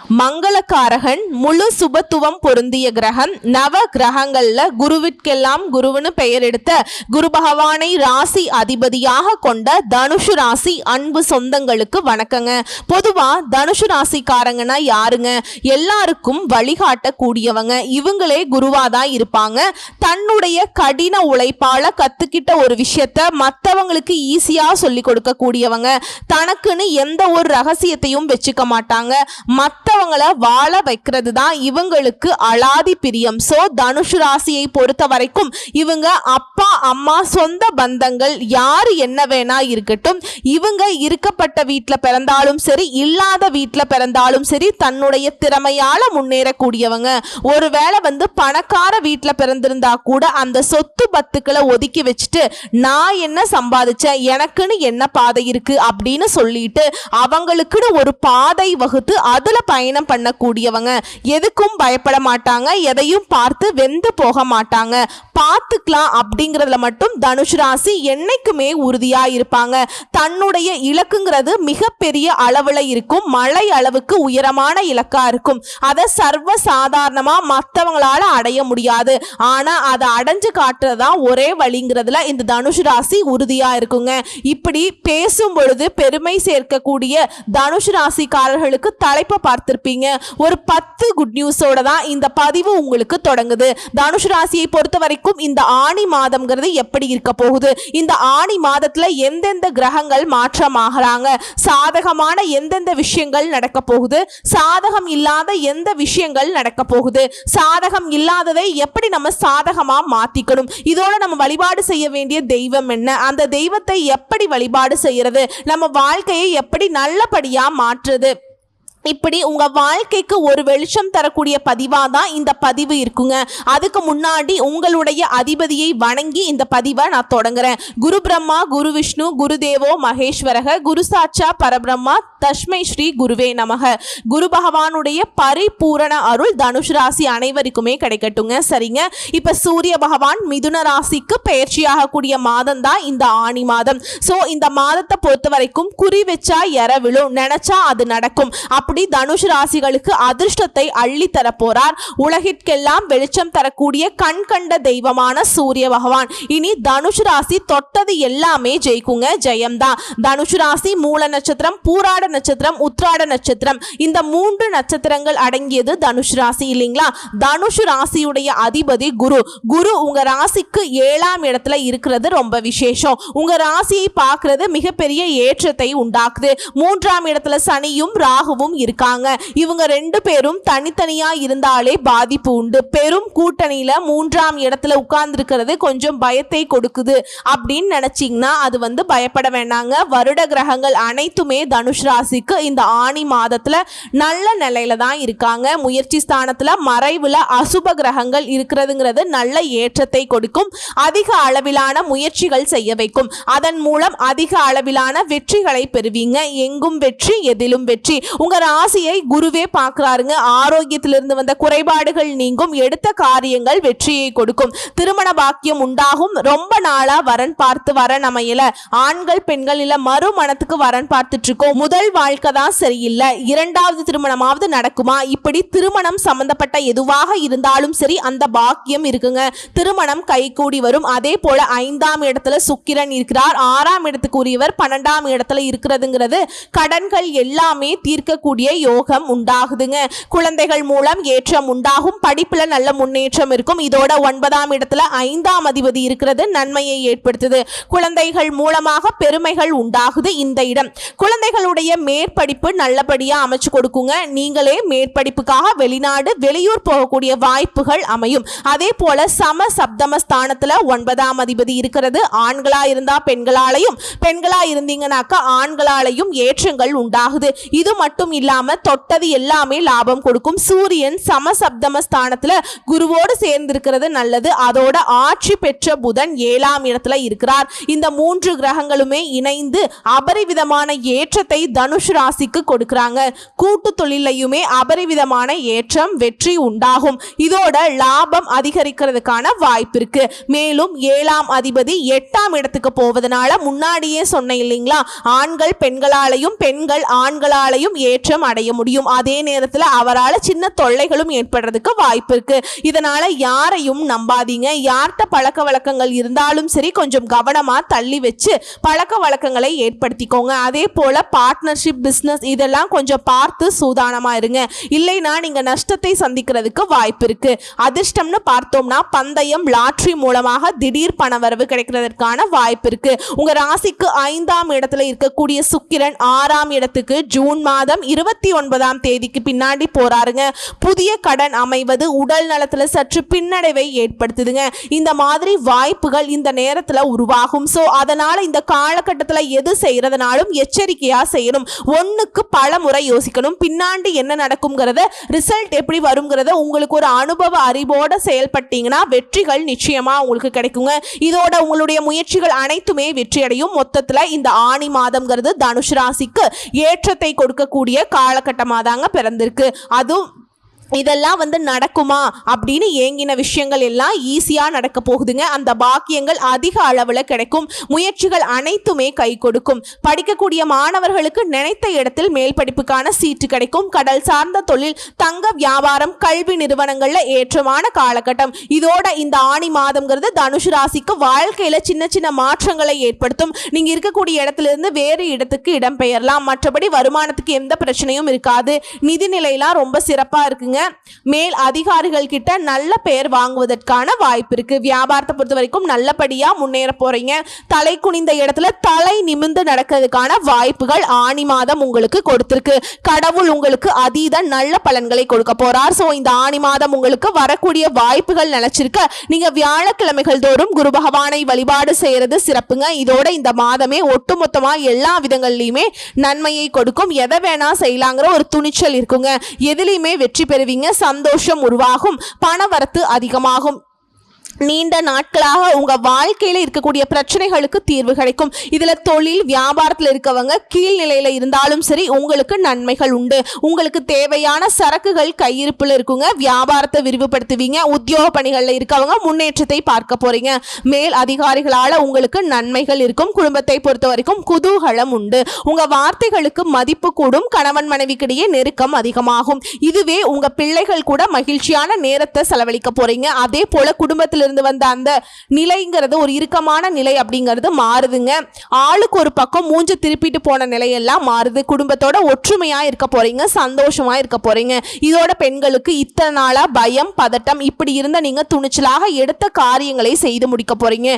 மங்களக்காரகன் முழு சுபத்துவம் பொருந்திய கிரகம் நவ கிரகங்கள்ல குருவிற்கெல்லாம் குருவுன்னு பெயர் எடுத்த குரு பகவானை ராசி அதிபதியாக கொண்ட தனுஷு ராசி அன்பு சொந்தங்களுக்கு வணக்கங்க. பொதுவா தனுஷு ராசிக்காரங்கன்னா யாருங்க? எல்லாருக்கும் வழிகாட்டக்கூடியவங்க. இவங்களே குருவாதான் இருப்பாங்க. தன்னுடைய கடின உழைப்பால கத்துக்கிட்ட ஒரு விஷயத்த மற்றவங்களுக்கு ஈஸியா சொல்லி கொடுக்கக்கூடியவங்க. தனக்குன்னு எந்த ஒரு ரகசியத்தையும் வச்சுக்க மாட்டாங்க. மற்றவங்களை வாழ வைக்கிறது தான் இவங்களுக்கு அலாதி பிரியம். ஸோ தனுஷ் ராசியை பொறுத்த வரைக்கும் இவங்க அப்பா அம்மா சொந்த பந்தங்கள் யார் என்ன வேணா இருக்கட்டும். இவங்க இருக்கப்பட்ட வீட்டில் பிறந்தாலும் சரி இல்லாத வீட்டில் பிறந்தாலும் சரி தன்னுடைய திறமையால முன்னேறக்கூடியவங்க. ஒருவேளை வந்து பணக்கார வீட்டில் பிறந்திருந்தா கூட அந்த சொத்து பத்துக்களை ஒதுக்கி வச்சுட்டு நான் என்ன சம்பாதிச்சேன் எனக்குன்னு என்ன பாதை இருக்கு அப்படின்னு சொல்லிட்டு அவங்களுக்குன்னு ஒரு பாதை வகுத்து அதுல பயணம் பண்ணக்கூடியவங்க. எதுக்கும் பயப்பட மாட்டாங்க. எதையும் பார்த்து வெந்து போக மாட்டாங்க. பார்த்துக்கலாம் அப்படிங்கிறதுல மட்டும் தனுஷ் ராசி என்னைக்குமே உறுதியாக இருப்பாங்க. தன்னுடைய இலக்குங்கிறது மிகப்பெரிய அளவில் இருக்கும். மலை அளவுக்கு உயரமான இலக்காக இருக்கும். அதை சர்வ சாதாரணமாக மற்றவங்களால அடைய முடியாது. ஆனால் அதை அடைஞ்சு காட்டுறதா ஒரே வழிங்கிறதுல இந்த தனுஷ் ராசி உறுதியாக இருக்குங்க. இப்படி பேசும் பொழுது பெருமை சேர்க்கக்கூடிய தனுஷ் ராசிக்காரர்களுக்கு தலைப்பை பார்த்துருப்பீங்க. ஒரு பத்து குட் நியூஸோட தான் இந்த பதிவு உங்களுக்கு தொடங்குது. தனுஷ் ராசியை பொறுத்த வரைக்கும் இந்த ஆணி மாதம்ங்கிறது எப்படி இருக்க போகுது? இந்த ஆணி மாதத்துல எந்தெந்த கிரகங்கள் மாற்றமாகறாங்க? சாதகமான எந்தெந்த விஷயங்கள் நடக்க போகுது? சாதகம் இல்லாத எந்த விஷயங்கள் நடக்க போகுது? சாதகம் இல்லாததை எப்படி நம்ம சாதகமா மாத்திக்கணும்? இதோட நம்ம வழிபாடு செய்ய வேண்டிய தெய்வம் என்ன? அந்த தெய்வத்தை எப்படி வழிபாடு செய்யறது? நம்ம வாழ்க்கையை எப்படி நல்லபடியா மாற்றுறது? இப்படி உங்க வாழ்க்கைக்கு ஒரு வெளிச்சம் தரக்கூடிய பதிவாக தான் இந்த பதிவு இருக்குங்க. அதுக்கு முன்னாடி உங்களுடைய அதிபதியை வணங்கி இந்த பதிவை நான் தொடங்குறேன். குரு பிரம்மா குரு விஷ்ணு குரு தேவோ மகேஸ்வரக குரு சாட்சா பரபிரம்மா தஷ்மை ஸ்ரீ குருவே நமக. குரு பகவானுடைய பரிபூரண அருள் தனுஷ் ராசி அனைவருக்குமே கிடைக்கட்டுங்க. சரிங்க? இப்ப சூரிய பகவான் மிதுன ராசிக்கு பயிற்சியாகக்கூடிய மாதம் தான் இந்த ஆணி மாதம். ஸோ இந்த மாதத்தை பொறுத்த வரைக்கும் குறி வச்சா எற விழும். நினைச்சா அது நடக்கும். அப்படி தனுஷ் ராசிகளுக்கு அதிர்ஷ்டத்தை அள்ளி தரப்போறார். உலகிற்கெல்லாம் வெளிச்சம் தரக்கூடிய கண் கண்ட தெய்வமான சூரிய பகவான். இனி தனுஷ் ராசி தொட்டது எல்லாமே ஜெயிக்குங்க ஜெயம்தான். தனுஷ் ராசி மூல நட்சத்திரம் பூராட நட்சத்திரம் உத்ராட நட்சத்திரம். இந்த மூன்று நட்சத்திரங்கள் அடங்கியது தனுஷ் ராசி இல்லைங்களா? தனுஷ் ராசியுடைய அதிபதி குரு. குரு உங்க ராசிக்கு ஏழாம் இடத்துல இருக்கிறது ரொம்ப விசேஷம். உங்க ராசியை பார்க்கறது மிகப்பெரிய ஏற்றத்தை உண்டாக்குது. மூன்றாம் இடத்துல சனியும் ராகுவும் இருக்காங்க. இவங்க ரெண்டு பேரும் தனித்தனியா இருந்தாலே பாதிப்பு உண்டு. பெரும் கூட்டணியில மூன்றாம் இடத்துல உட்கார்ந்துருக்கிறது கொஞ்சம் பயத்தை கொடுக்குது அப்படின்னு நினைச்சீங்கன்னா அது வந்து பயப்பட வேண்டாங்க. வருட கிரகங்கள் அனைத்துமே தனுஷ் ராசிக்கு இந்த ஆணி மாதத்துல நல்ல நிலையில தான் இருக்காங்க. முயற்சி ஸ்தானத்துல மறைவுல அசுப கிரகங்கள் இருக்கிறதுங்கிறது நல்ல ஏற்றத்தை கொடுக்கும். அதிக அளவிலான முயற்சிகள் செய்ய வைக்கும். அதன் மூலம் அதிக அளவிலான வெற்றிகளை பெறுவீங்க. எங்கும் வெற்றி எதிலும் வெற்றி. உங்க ராசியை குருவே பார்க்கிறாருங்க. ஆரோக்கியத்திலிருந்து வந்த குறைபாடுகள் நீங்கும். எடுத்த காரியங்கள் வெற்றியை கொடுக்கும். திருமண பாக்கியம் உண்டாகும். ரொம்ப நாளா வரன் பார்த்து வரன் அமையல ஆண்கள் பெண்கள் இல்ல மறுமணத்துக்கு வரன் பார்த்துட்டு இருக்கோம் முதல் வாழ்க்கை தான் சரியில்லை. இரண்டாவது திருமணமாவது நடக்குமா? இப்படி திருமணம் சம்பந்தப்பட்ட எதுவாக இருந்தாலும் சரி அந்த பாக்கியம் இருக்குங்க. திருமணம் கைகூடி வரும். அதே போல ஐந்தாம் இடத்துல சுக்கிரன் இருக்கிறார். ஆறாம் இடத்துக்கு உரியவர் பன்னெண்டாம் இடத்துல இருக்கிறதுங்கிறது கடன்கள் எல்லாமே தீர்க்கக்கூடிய யோகம் உண்டாகுதுங்க. குழந்தைகள் மூலம் ஏற்றம் உண்டாகும். படிப்புல நல்ல முன்னேற்றம் இருக்கும். இதோட ஒன்பதாம் இடத்துல ஐந்தாம் அதிபதி இருக்கிறது. நன்மையை ஏற்படுத்துது. குழந்தைகள் மூலமாக பெருமைகள் உண்டாகுது இந்த இடம். குழந்தைகளுடைய மேற்படிப்பு நல்லபடியா அமைச்சு கொடுக்குங்க. நீங்களே மேற்படிப்புக்காக வெளிநாடு வெளியூர் போகக்கூடிய வாய்ப்புகள் அமையும். அதே போல சம சப்தம ஸ்தானத்துல ஒன்பதாம் அதிபதி இருக்கிறது. ஆண்களா இருந்தா பெண்களாலையும் பெண்களா இருந்தீங்கன்னாக்கா ஆண்களாலையும் ஏற்றங்கள் உண்டாகுது. இது மட்டும் இல்லை இல்லாம தொட்டது எல்லாமே லாபம் கொடுக்கும். சூரியன் சமசப்தம ஸ்தானத்துல குருவோடு சேர்ந்திருக்கிறது நல்லது. அதோட ஆட்சி பெற்ற புதன் ஏழாம் இடத்துல இருக்கிறார். இந்த மூன்று கிரகங்களுமே இணைந்து அபரிவிதமான ஏற்றத்தை தனுஷ் ராசிக்கு கொடுக்கிறாங்க. கூட்டு தொழிலையுமே அபரிவிதமான ஏற்றம் வெற்றி உண்டாகும். இதோட லாபம் அதிகரிக்கிறதுக்கான வாய்ப்பு இருக்கு. மேலும் ஏழாம் அதிபதி எட்டாம் இடத்துக்கு போவதனால முன்னாடியே சொன்னேன் இல்லைங்களா? ஆண்கள் பெண்களாலையும் பெண்கள் ஆண்களாலையும் ஏற்றம் அடைய முடியும். அதே நேரத்தில் அவரால் சின்ன தொல்லைகளும் ஏற்படுறதுக்கு வாய்ப்பு இருக்கு. இதனால யாரையும் நம்பாதீங்க. யார்கிட்ட பழக்க வழக்கங்கள் இருந்தாலும் சரி கொஞ்சம் கவனமாக தள்ளி வச்சு பழக்க வழக்கங்களை ஏற்படுத்திக்கோங்க. அதே போல பார்ட்னர்ஷிப் பிஸ்னஸ் இதெல்லாம் கொஞ்சம் பார்த்து சூதானமா இருங்க. இல்லைனா நீங்க நஷ்டத்தை சந்திக்கிறதுக்கு வாய்ப்பு இருக்கு. அதிர்ஷ்டம்னு பார்த்தோம்னா பந்தயம் லாட்ரி மூலமாக திடீர் பணவரவு கிடைக்கிறதுக்கான வாய்ப்பு இருக்கு. உங்க ராசிக்கு ஐந்தாம் இடத்துல இருக்கக்கூடிய சுக்கிரன் ஆறாம் இடத்துக்கு ஜூன் மாதம் இருபத்தி ஒன்பதாம் தேதிக்கு பின்னாடி போறாருங்க புதிய கடன் அமைவது உடல் நலத்துல சற்று பின்னடைவை ஏற்படுத்துதுங்க. இந்த மாதிரி வாய்ப்புகள் இந்த நேரத்துல உருவாகும். ஸோ அதனால இந்த காலகட்டத்தில் எது செய்யறதுனாலும் எச்சரிக்கையா செய்யணும். ஒன்றுக்கு பல முறை யோசிக்கணும். பின்னாடி என்ன நடக்குங்கிறத ரிசல்ட் எப்படி வருங்கிறத உங்களுக்கு ஒரு அனுபவ அறிவோட செயல்பட்டீங்கன்னா வெற்றிகள் நிச்சயமா உங்களுக்கு கிடைக்குங்க. இதோட உங்களுடைய முயற்சிகள் அனைத்துமே வெற்றியடையும். மொத்தத்தில் மொத்தத்துல இந்த ஆணி மாதம்ங்கிறது தனுஷ் ராசிக்கு ஏற்றத்தை கொடுக்கக்கூடிய காலகட்டமாக தாங்க பிறந்திருக்கு. அதுவும் இதெல்லாம் வந்து நடக்குமா அப்படின்னு ஏங்கின விஷயங்கள் எல்லாம் ஈஸியாக நடக்க போகுதுங்க. அந்த பாக்கியங்கள் அதிக அளவில் கிடைக்கும். முயற்சிகள் அனைத்துமே கை கொடுக்கும். படிக்கக்கூடிய மாணவர்களுக்கு நினைத்த இடத்தில் மேல் படிப்புக்கான சீட்டு கிடைக்கும். கடல் சார்ந்த தொழில் தங்க வியாபாரம் கல்வி நிறுவனங்களில் ஏற்றமான காலகட்டம். இதோட இந்த ஆணி மாதம்ங்கிறது தனுஷ் ராசிக்கு வாழ்க்கையில் சின்ன சின்ன மாற்றங்களை ஏற்படுத்தும். நீங்கள் இருக்கக்கூடிய இடத்துல இருந்து வேறு இடத்துக்கு இடம்பெயரலாம். மற்றபடி வருமானத்துக்கு எந்த பிரச்சனையும் இருக்காது. நிதி நிலையெல்லாம் ரொம்ப சிறப்பாக இருக்குங்க. மேல் அதிகாரிகள் கிட்ட நல்ல பெயர் வாங்குவதற்கான வாய்ப்பு இருக்கு. வியாபாரத்தை பொறுத்த வரைக்கும் நல்லபடியா முன்னேற போறீங்க. தலை குனிந்த இடத்துல தலை நிமிர்ந்து நடக்கிறதுக்கான வாய்ப்புகள் ஆணி மாதம் உங்களுக்கு கொடுத்திருக்கு. கடவுள் உங்களுக்கு அதீத நல்ல பலன்களை கொடுக்க போறார். ஸோ இந்த ஆணி மாதம் உங்களுக்கு வரக்கூடிய வாய்ப்புகள் நினைச்சிருக்க நீங்க வியாழக்கிழமைகள் தோறும் குரு பகவானை வழிபாடு செய்யறது சிறப்புங்க. இதோட இந்த மாதமே ஒட்டுமொத்தமா எல்லா விதங்கள்லையுமே நன்மையை கொடுக்கும். எதை வேணா செய்யலாங்கிற ஒரு துணிச்சல் இருக்குங்க. எதுலையுமே வெற்றி பெறுவீங்க. சந்தோஷம் உருவாகும் பணவரத்து அதிகமாகும். நீண்ட நாட்களாக உங்க வாழ்க்கையில இருக்கக்கூடிய பிரச்சனைகளுக்கு தீர்வு கிடைக்கும். இதுல தொழில் வியாபாரத்தில் இருக்கவங்க கீழ்நிலையில இருந்தாலும் சரி உங்களுக்கு நன்மைகள் உண்டு. உங்களுக்கு தேவையான சரக்குகள் கையிருப்புல இருக்குங்க. வியாபாரத்தை விரிவுபடுத்துவீங்க. உத்தியோக பணிகள்ல இருக்கவங்க முன்னேற்றத்தை பார்க்க போறீங்க. மேல் அதிகாரிகளால உங்களுக்கு நன்மைகள் இருக்கும். குடும்பத்தை பொறுத்த வரைக்கும் குதூகலம் உண்டு. உங்க வார்த்தைகளுக்கு மதிப்பு கூடும். கணவன் மனைவிக்கிடையே நெருக்கம் அதிகமாகும். இதுவே உங்க பிள்ளைகள் கூட மகிழ்ச்சியான நேரத்தை செலவழிக்க போறீங்க. அதே போல இருந்து வந்த அந்த நிலைங்கிறது ஒரு இறுக்கமான நிலை அப்படிங்கிறது மாறுதுங்க. ஆளுக்கு ஒரு பக்கம் மூஞ்ச திருப்பிட்டு போன நிலையெல்லாம் மாறுது. குடும்பத்தோட ஒற்றுமையா இருக்க போறீங்க சந்தோஷமா இருக்க போறீங்க. இதோட பெண்களுக்கு இத்தனை நாளா பயம் பதட்டம் இப்படி இருந்த நீங்க துணிச்சலாக எடுத்த காரியங்களை செய்து முடிக்க போறீங்க.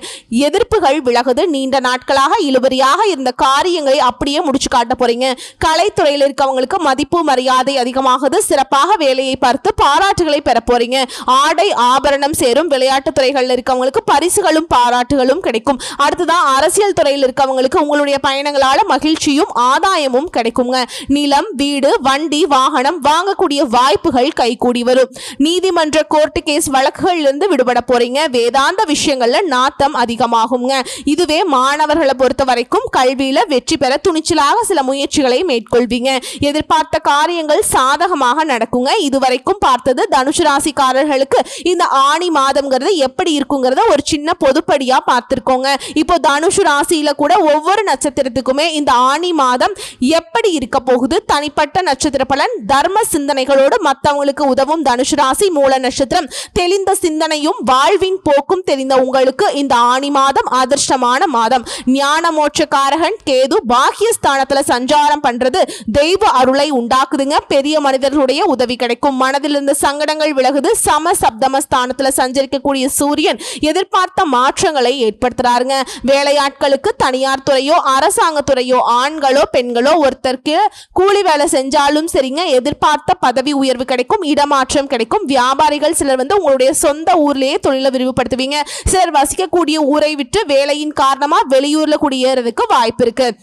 எதிர்ப்புகள் விலகுது. நீண்ட நாட்களாக இழுபறியாக இருந்த காரியங்களை அப்படியே முடிச்சு காட்ட போறீங்க. கலைத்துறையில் இருக்கவங்களுக்கு மதிப்பு மரியாதை அதிகமாகுது. சிறப்பாக வேலையை பார்த்து பாராட்டுகளை பெற போறீங்க. ஆடை ஆபரணம் சேரும். விளையாட்டு துறைகளில் இருக்கவங்களுக்கு பரிசுகளும் பாராட்டுகளும் கிடைக்கும். அடுத்ததான் அரசியல் துறையில் இருக்கவங்களுக்கு உங்களுடைய பயணங்களால மகிழ்ச்சியும் ஆதாயமும் கிடைக்குங்க. நிலம் வீடு வண்டி வாகனம் வாங்கக்கூடிய வாய்ப்புகள் கைகூடி வரும். நீதிமன்ற கோர்ட்டு கேஸ் வழக்குகள்ல இருந்து விடுபட போறீங்க. வேதாந்த விஷயங்கள்ல நாத்தம் அதிகமாகுங்க. இதுவே மாணவர்களை பொறுத்த வரைக்கும் கல்வியில வெற்றி பெற துணிச்சலாக சில முயற்சிகளை மேற்கொள்வீங்க. எதிர்பார்த்த காரியங்கள் சாதகமாக நடக்குங்க. இதுவரைக்கும் பார்த்தது தனுசு ராசிக்காரர்களுக்கு. இந்த ஆணி மாதம்ங்கிறது எப்படி இருக்குங்கிறத ஒரு சின்ன பொதுப்படியாக பார்த்துருக்கோங்க. இப்போ தனுஷு ராசியில் கூட ஒவ்வொரு நட்சத்திரத்துக்குமே இந்த ஆணி மாதம் எப்படி இருக்க போகுது? தனிப்பட்ட நட்சத்திர பலன் தர்ம சிந்தனைகளோடு மற்றவங்களுக்கு உதவும் தனுஷு ராசி மூல நட்சத்திரம். தெளிந்த சிந்தனையும் வாழ்வின் போக்கும் தெரிந்த உங்களுக்கு இந்த ஆணி மாதம் அதிர்ஷ்டமான மாதம். ஞான மோட்சக்காரகன் கேது பாக்கியஸ்தானத்தில் சஞ்சாரம் பண்றது தெய்வ அருளை உண்டாக்குதுங்க. பெரிய மனிதர்களுடைய உதவி கிடைக்கும். மனதில் இருந்த சங்கடங்கள் விலகுது. சம சப்தமஸ்தானத்தில் சஞ்சரிக்கக்கூடிய சூரியன் எதிர்பார்த்த மாற்றங்களை ஏற்படுத்துறாருங்க. வேலையாட்களுக்கு தனியார் துறையோ அரசாங்க துறையோ ஆண்களோ பெண்களோ ஒருத்தருக்கு கூலி வேலை செஞ்சாலும் சரிங்க எதிர்பார்த்த பதவி உயர்வு கிடைக்கும் இடமாற்றம் கிடைக்கும். வியாபாரிகள் சிலர் வந்து உங்களுடைய சொந்த ஊர்லேயே தொழிலை விரிவுபடுத்துவீங்க. சிலர் வசிக்கக்கூடிய ஊரை விட்டு வேலையின் காரணமாக வெளியூரில் குடியேறதுக்கு வாய்ப்பு இருக்குது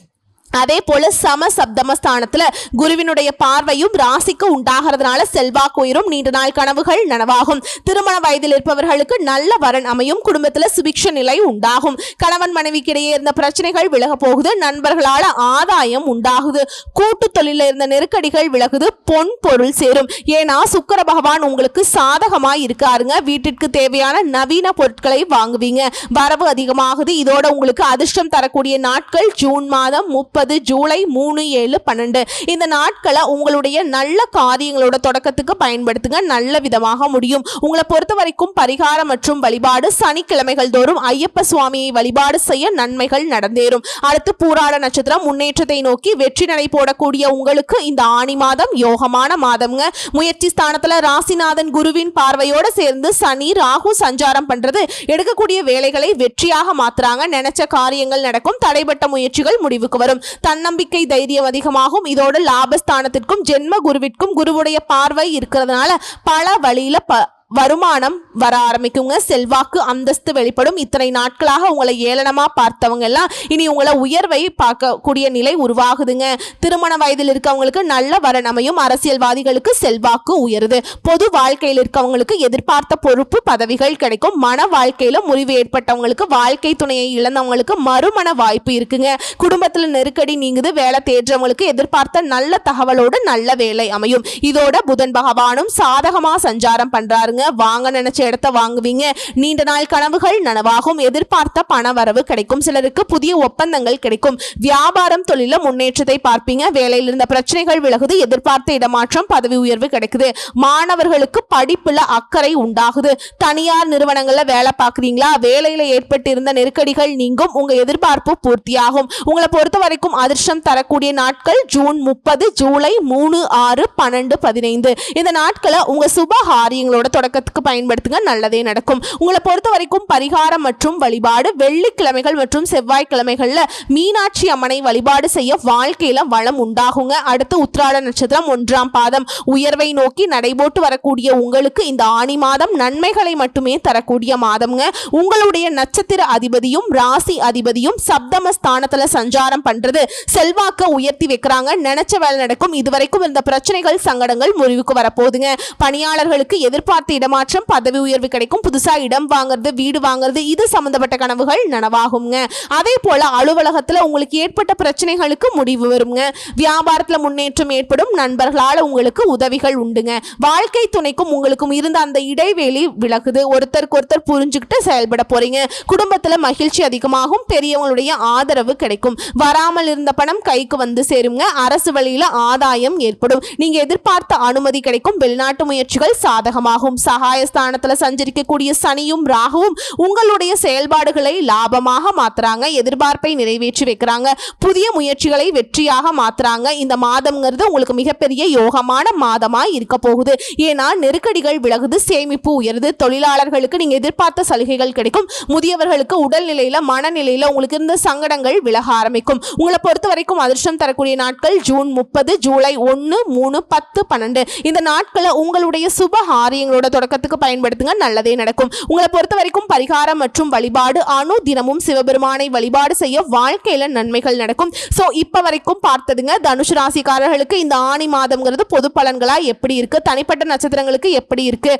அதே போல சம சப்தமஸ்தானத்துல குருவினுடைய பார்வையும் ராசிக்கு உண்டாகிறதுனால செல்வாக்கு உயரும் நீண்ட நாள் கனவுகள் நனவாகும். திருமண வயதில் இருப்பவர்களுக்கு நல்ல வரன் அமையும் குடும்பத்துல சுபிக்ஷ நிலை உண்டாகும். கணவன் மனைவிக்கு இடையே இருந்த பிரச்சனைகள் விலக போகுது நண்பர்களால ஆதாயம் உண்டாகுது. கூட்டு தொழில இருந்த நெருக்கடிகள் விலகுது பொன் பொருள் சேரும். ஏன்னா சுக்கர பகவான் உங்களுக்கு சாதகமாய் இருக்காருங்க. வீட்டிற்கு தேவையான நவீன பொருட்களை வாங்குவீங்க. வரவு அதிகமாகுது இதோட உங்களுக்கு அதிர்ஷ்டம் தரக்கூடிய நாட்கள் ஜூன் மாதம் முப்பது முப்பது ஜூலை மூணு ஏழு பன்னெண்டு. இந்த நாட்களை உங்களுடைய நல்ல காரியங்களோட தொடக்கத்துக்கு பயன்படுத்துங்க. நல்ல விதமாக முடியும். உங்களை பொறுத்த வரைக்கும் பரிகாரம் மற்றும் வழிபாடு சனிக்கிழமைகள் தோறும் ஐயப்ப சுவாமியை வழிபாடு செய்ய நன்மைகள் நடந்தேறும். அடுத்து பூராட நட்சத்திரம் முன்னேற்றத்தை நோக்கி வெற்றி நடை போடக்கூடிய உங்களுக்கு இந்த ஆணி மாதம் யோகமான மாதம்ங்க. முயற்சி ஸ்தானத்துல ராசிநாதன் குருவின் பார்வையோட சேர்ந்து சனி ராகு சஞ்சாரம் பண்றது எடுக்கக்கூடிய வேலைகளை வெற்றியாக மாத்துறாங்க. நினைச்ச காரியங்கள் நடக்கும். தடைப்பட்ட முயற்சிகள் முடிவுக்கு வரும். தன்னம்பிக்கை தைரியம் அதிகமாகும். இதோட லாபஸ்தானத்திற்கும் ஜென்ம குருவிற்கும் குருவுடைய பார்வை இருக்கிறதுனால பல வழியில ப வருமானம் வர ஆரம்பிக்குங்க. செல்வாக்கு அந்தஸ்து வெளிப்படும். இத்தனை நாட்களாக உங்களை ஏளனமாக பார்த்தவங்க எல்லாம் இனி உங்களை உயர்வை பார்க்கக்கூடிய நிலை உருவாகுதுங்க. திருமண வயதில் இருக்கவங்களுக்கு நல்ல வரணமையும் அரசியல்வாதிகளுக்கு செல்வாக்கு உயருது. பொது வாழ்க்கையில் இருக்கவங்களுக்கு எதிர்பார்த்த பொறுப்பு பதவிகள் கிடைக்கும். மன வாழ்க்கையில் முறிவு ஏற்பட்டவங்களுக்கு வாழ்க்கை துணையை இழந்தவங்களுக்கு மறுமண வாய்ப்பு இருக்குங்க. குடும்பத்தில் நெருக்கடி நீங்குது. வேலை தேடுறவங்களுக்கு எதிர்பார்த்த நல்ல தகவலோடு நல்ல வேலை அமையும். இதோட புதன் பகவானும் சாதகமாக சஞ்சாரம் பண்றாருங்க. வாங்க நினைச்ச இடத்த வாங்குவீங்க. நீண்ட நாள் கனவுகள் நனவாகும். எதிர்பார்த்த பண வரவு கிடைக்கும். சிலருக்கு புதிய ஒப்பந்தங்கள் கிடைக்கும். வியாபாரம் தொழில முன்னேற்றத்தை பார்ப்பீங்க. வேலையில் இருந்த பிரச்சனைகள் விலகுது. எதிர்பார்த்த இடமாற்றம் பதவி உயர்வு கிடைக்குது. மாணவர்களுக்கு படிப்புல அக்கறை உண்டாகுது. தனியார் நிறுவனங்கள்ல வேலை பார்க்குறீங்களா? வேலையில ஏற்பட்டிருந்த நெருக்கடிகள் நீங்கும். உங்க எதிர்பார்ப்பு பூர்த்தியாகும். உங்களை பொறுத்த வரைக்கும் அதிர்ஷ்டம் தரக்கூடிய நாட்கள் ஜூன் முப்பது ஜூலை மூணு ஆறு பன்னெண்டு பதினைந்து. இந்த நாட்களை உங்க சுப காரியங்களோட தொடக்கத்துக்கு பயன்படுத்துங்க நல்லதே நடக்கும். உங்களை பொறுத்த வரைக்கும் பரிகாரம் மற்றும் வழிபாடு வெள்ளிக்கிழமைகள் மற்றும் செவ்வாய்க்கிழமைகளில் மீனாட்சி அம்மனை வழிபாடு செய்ய வாழ்க்கையில வளம் உண்டாகுங்க. அடுத்து உத்திராட நட்சத்திரம் ஒன்றாம் பாதம். உயர்வை நோக்கி நடைபோட்டு வரக்கூடிய உங்களுக்கு இந்த ஆணி மாதம் நன்மைகளை மட்டுமே தரக்கூடிய மாதம்ங்க. உங்களுடைய நட்சத்திர அதிபதியும் ராசி அதிபதியும் சப்தம ஸ்தானத்துல சஞ்சாரம் பண்றது செல்வாக்க உயர்த்தி வைக்கிறாங்க. நினைச்ச வேலை நடக்கும். இதுவரைக்கும் இருந்த பிரச்சனைகள் சங்கடங்கள் முறிவுக்கு வரப்போகுதுங்க. பணியாளர்களுக்கு எதிர்பார்த்த இடமாற்றம் பதவி உயர்வு கிடைக்கும். புதுசா இடம் வாங்குறது வீடு வாங்குறது இது சம்பந்தப்பட்ட கனவுகள் நனவாகுங்க அதே போல அலுவலகத்தில் உங்களுக்கு ஏற்பட்ட பிரச்சனைகளுக்கு முடிவு வருங்க. வியாபாரத்துல முன்னேற்றம் ஏற்படும். நண்பர்களால் உங்களுக்கு உதவிகள் உண்டுங்க. வாழ்க்கை துணைக்கும் உங்களுக்கும் இருந்த அந்த இடைவெளி விலகுது. ஒருத்தருக்கு ஒருத்தர் புரிஞ்சுக்கிட்டு செயல்பட போறீங்க. குடும்பத்துல மகிழ்ச்சி அதிகமாகும். பெரியவங்களுடைய ஆதரவு கிடைக்கும். வராமல் இருந்த பணம் கைக்கு வந்து சேருங்க. அரசு வழியில ஆதாயம் ஏற்படும். நீங்க எதிர்பார்த்த அனுமதி கிடைக்கும். வெளிநாட்டு முயற்சிகள் சாதகமாகும். சகாயஸ்தானத்துல சஞ்சரிக்கக்கூடிய சனியும் ராகுவும் உங்களுடைய செயல்பாடுகளை லாபமாக மாத்துறாங்க எதிர்பார்ப்பை நிறைவேற்றி வைக்கிறாங்க புதிய முயற்சிகளை வெற்றியாக மாத்துறாங்க. இந்த மாதம்ங்கிறது உங்களுக்கு மிகப்பெரிய யோகமான மாதமாக இருக்க போகுது. ஏன்னா நெருக்கடிகள் விலகுது சேமிப்பு உயருது தொழிலாளர்களுக்கு நீங்க எதிர்பார்த்த சலுகைகள் கிடைக்கும். முதியவர்களுக்கு உடல்நிலையில மனநிலையில உங்களுக்கு இருந்த சங்கடங்கள் விலக ஆரம்பிக்கும். உங்களை பொறுத்த வரைக்கும் அதிர்ஷ்டம் தரக்கூடிய நாட்கள் ஜூன் முப்பது ஜூலை ஒன்று மூணு பத்து பன்னெண்டு. இந்த நாட்களை உங்களுடைய சுப காரியங்களோட தொடக்கத்துக்கு பயன்படுத்துங்க நல்லதே நடக்கும். உங்களை பொறுத்த வரைக்கும் பரிகாரம் மற்றும் வழிபாடு அணு தினமும் சிவபெருமானை வழிபாடு செய்ய வாழ்க்கையில் நன்மைகள் நடக்கும். ஸோ இப்போ வரைக்கும் பார்த்ததுங்க தனுஷ் ராசிக்காரர்களுக்கு இந்த ஆணி மாதம்ங்கிறது பொது பலன்களாக எப்படி இருக்கு தனிப்பட்ட நட்சத்திரங்களுக்கு எப்படி இருக்கு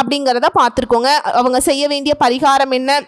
அப்படிங்கிறத பார்த்துருக்கோங்க. அவங்க செய்ய வேண்டிய பரிகாரம் என்ன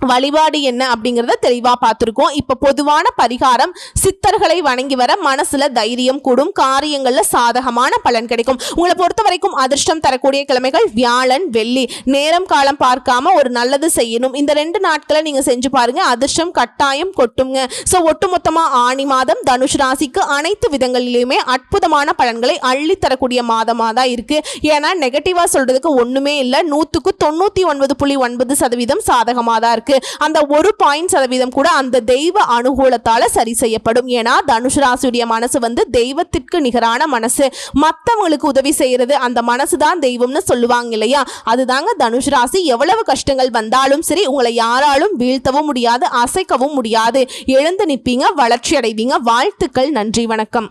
வழிபாடு என்ன அப்படிங்கிறத தெளிவாக பார்த்துருக்கோம். இப்போ பொதுவான பரிகாரம் சித்தர்களை வணங்கி வர மனசில் தைரியம் கூடும் காரியங்களில் சாதகமான பலன் கிடைக்கும். உங்களை பொறுத்த வரைக்கும் அதிர்ஷ்டம் தரக்கூடிய கிழமைகள் வியாழன் வெள்ளி. நேரம் காலம் பார்க்காம ஒரு நல்லது செய்யணும். இந்த ரெண்டு நாட்களை நீங்கள் செஞ்சு பாருங்க. அதிர்ஷ்டம் கட்டாயம் கொட்டுங்க. ஸோ ஒட்டுமொத்தமாக ஆணி மாதம் தனுஷ் ராசிக்கு அனைத்து விதங்களிலுமே அற்புதமான பலன்களை அள்ளி தரக்கூடிய மாதமாக தான் இருக்கு. ஏன்னா நெகட்டிவாக சொல்றதுக்கு ஒன்றுமே இல்லை. நூற்றுக்கு தொண்ணூற்றி ஒன்பது புள்ளி ஒன்பது சதவீதம் சாதகமாக தான் இருக்கு. அந்த ஒரு பாயிண்ட் சதவீதம் கூட அந்த தெய்வ அனுகூலத்தால சரி செய்யப்படும். ஏன்னா தனுஷ் ராசியுடைய மனசு வந்து தெய்வத்திற்கு நிகரான மனசு. மற்றவங்களுக்கு உதவி செய்யறது அந்த மனசு தான் தெய்வம்னு சொல்லுவாங்க இல்லையா? அதுதாங்க தனுஷ் ராசி. எவ்வளவு கஷ்டங்கள் வந்தாலும் சரி உங்களை யாராலும் வீழ்த்தவும் முடியாது அசைக்கவும் முடியாது. எழுந்து நிற்பீங்க வளர்ச்சி அடைவீங்க. வாழ்த்துக்கள். நன்றி வணக்கம்.